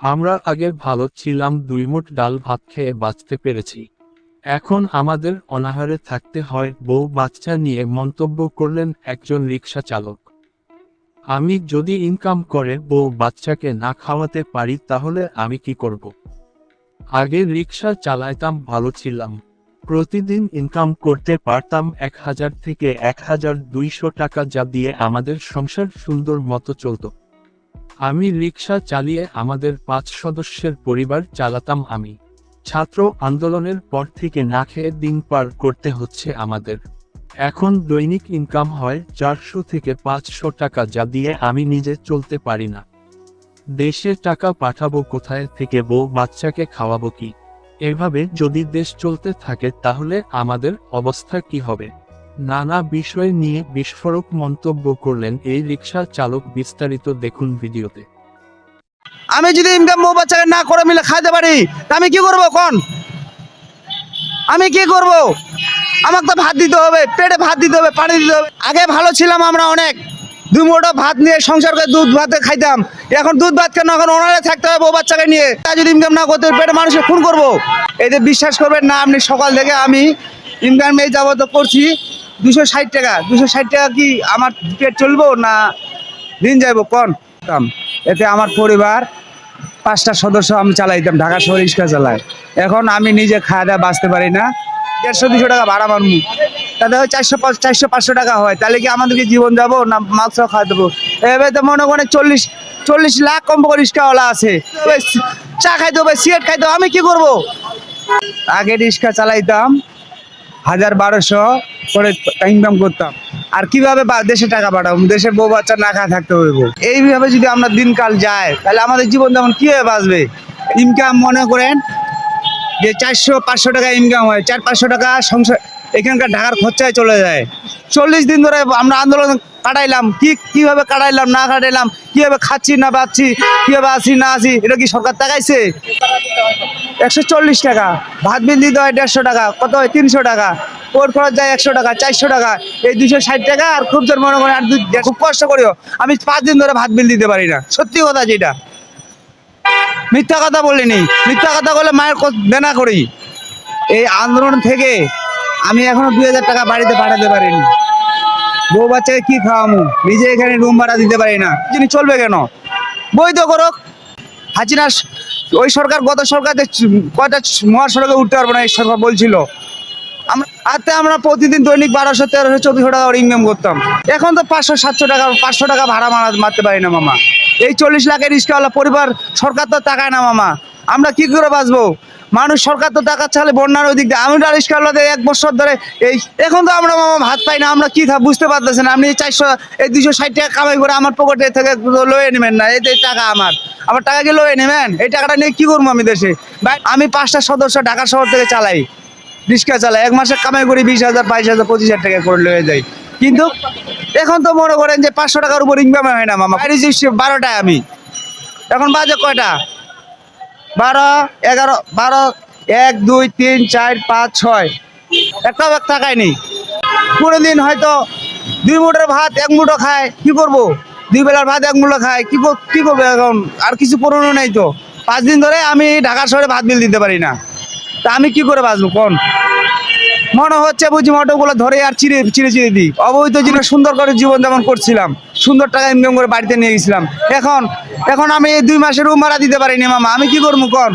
আমরা আগে ভালো ছিলাম, দুই মুঠ ডাল ভাত খেয়ে বাঁচতে পেরেছি। এখন আমাদের অনাহারে থাকতে হয়, বউ বাচ্চা নিয়ে মন্তব্য করলেন একজন রিক্সা চালক। আমি যদি ইনকাম করে, বউ বাচ্চাকে না খাওয়াতে পারি, তাহলে আমি কি করব? আগে রিক্সা চালাইতাম, ভালো ছিলাম। প্রতিদিন ইনকাম করতে পারতাম এক হাজার থেকে এক হাজার দুইশো টাকা, যা দিয়ে আমাদের সংসার সুন্দর মতো চলতো। আমি রিক্সা চালিয়ে আমাদের পাঁচ সদস্যের পরিবার চালাতাম আমি। ছাত্র আন্দোলনের পর থেকে না খেয়ে দিন পার করতে হচ্ছে আমাদের। এখন দৈনিক ইনকাম হয় চারশো থেকে পাঁচশো টাকা যা দিয়ে আমি নিজে চলতে পারি না। দেশে টাকা পাঠাবো কোথায় থেকে বউ বাচ্চাকে খাওয়াবো কি? এভাবে যদি দেশ চলতে থাকে তাহলে আমাদের অবস্থা কি হবে? নানা বিষয় নিয়ে বিস্ফোরক মন্তব্য করলেন এই রিক্সা চালক বিস্তারিত দেখুন ভিডিওতে। আমি যদি ইনকাম বউ বাচ্চাকে না করে মিলে খাইতে পারি আমি কি করব কোন? আমি কি করব? আমাকে তো ভাত দিতে হবে, পেটে ভাত দিতে হবে, পানি দিতে হবে। আগে ভালো ছিলাম আমরা অনেক। দুই মোটো ভাত নিয়ে সংসার করে দুধ ভাতে খাইতাম। এখন দুধ ভাত কেন? এখন ওনারে থাকতে হবে বউ বাচ্চাকে নিয়ে। তা যদি ইনকাম না করতে পেটে মানুষকে খুন করব? এতে বিশ্বাস করবেন না, আপনি সকাল থেকে আমি ইনকাম এই যাবত করছি। দুশো ষাট টাকা, দুশো ষাট টাকা কি আমার পেট চলবো না দিন যাইব? কোন? এতে আমার পরিবার, পাঁচটা সদস্য আমি চালাইতাম, ঢাকা শহর রিক্সা চালাই এখন আমি নিজে খাওয়া দাওয়া বাঁচতে পারি না। দেড়শো, দুশো টাকা ভাড়া মারমু তাতে হয় চারশো চারশো পাঁচশো টাকা হয়। তাহলে কি আমাদেরকে জীবন যাব না মাংস খাওয়া দেবো? এবার তো মনে করে চল্লিশ চল্লিশ লাখ কম করে রিক্সাওয়ালা আছে। চা খাইতে হবে, সিগারেট খাইতে আমি কি করব? আগে রিক্সা চালাইতাম, হাজার বারোশো করে ইনকাম করতাম। আর কীভাবে দেশে টাকা পাঠাবো? দেশের বউ বাচ্চা না খায় থাকতে হইব। এইভাবে যদি আমরা দিনকাল যায় তাহলে আমাদের জীবন যেমন কীভাবে বাঁচবে? ইনকাম মনে করেন যে চারশো, পাঁচশো টাকা ইনকাম হয়। চার, পাঁচশো টাকা সংসার এখানকার ঢাকার খরচায় চলে যায়। চল্লিশ দিন ধরে আমরা আন্দোলন কাটাইলাম। কি কীভাবে কাটাইলাম, না কাটাইলাম? কীভাবে খাচ্ছি, না পাচ্ছি? কীভাবে আসি, না আসি? এটা কি সরকার তাকাইছে? একশো চল্লিশ টাকা। ভাত বিল দিতে হয় দেড়শো টাকা। কত হয়? তিনশো টাকা। ওর খরচ যায় একশো টাকা, চারশো টাকা, এই দুশো ষাট টাকা, আর খুব জোর মনে করেন আর খুব কষ্ট করিও। আমি পাঁচ দিন ধরে ভাত বিল দিতে পারি না। সত্যি কথা যেটা। মিথ্যা কথা বলিনি মিথ্যা কথা বলে মায়ের দেনা করি। এই আন্দোলন থেকে আমি এখনও দুই হাজার টাকা বাড়িতে পাঠাতে পারিনি। বউ বাচ্চাকে কি খাওয়ামু? নিজে এখানে রুম ভাড়া দিতে পারি না। যিনি চলবে কেন? বৈধ করুক। হাসিনা স- ওই সরকার গত সরকারে কয়টা মহাসড়কে উঠতে পারব না, এই সরকার বলছিল। আতে আমরা প্রতিদিন দৈনিক বারোশো তেরোশো চোদ্দশো টাকা ইনকাম করতাম। এখন তো পাঁচশো, সাতশো টাকা, পাঁচশো টাকা ভাড়া মারা মারতে পারি না মামা। এই চল্লিশ লাখের রিক্সাওয়ালা পরিবার, সরকার তো টাকায় না মামা। আমরা কি করে বাঁচবো? মানুষ সরকার তো টাকা চালে বন্যার ওই দিক দিয়ে। আমি রিক্সাওয়ালাদের এক বছর ধরে এই এখন তো আমরা মামা ভাত পাই না, আমরা কি বুঝতে না। আপনি চারশো, এই দুশো ষাট টাকা কামাই করে আমার পকেটে থেকে লয়ে নেবেন না। এই টাকা আমার। আমার টাকা কি লয়ে নেবেন? এই টাকাটা নিয়ে কী করব আমি দেশে? আমি পাঁচটা সদস্য ঢাকা শহর থেকে চালাই। রিক্সা চালায় এক মাসে কামাই করি বিশ হাজার, বাইশ হাজার, পঁচিশ হাজার টাকা করে লয়ে যাই। কিন্তু এখন তো মনে করেন যে পাঁচশো টাকার উপর ইনকাম হয় না, মামা। যাচ্ছি বারোটায় আমি। এখন বাজে কয়টা? বারো, এগারো, বারো, এক, দুই, তিন, চার, পাঁচ, ছয়। একটা টাকায় নেই কোনো দিন হয়তো দুই মুঠোর ভাত এক মুঠো খায়, কি করব? দুই বেলার ভাত এক মুঠো খায়, কি কি করব এখন? আর কিছু করণীয় নাই তো। পাঁচ দিন ধরে আমি ঢাকা শহরে ভাত বিল দিতে পারি না। তা আমি কি করে বাঁচবো কোন? মনে হচ্ছে বুঝি মোটরগুলো ধরে আর চিড়ে চিড়ে চিড়ে দিই। অবৈধ জীবনে সুন্দর করে জীবন যেমন করছিলাম। সুন্দর টাকা ইনকাম করে বাড়িতে নিয়ে গেছিলাম। এখন এখন আমি এই দুই মাসের রুম ভাড়া দিতে পারিনি মামা। আমি কি করব কোন?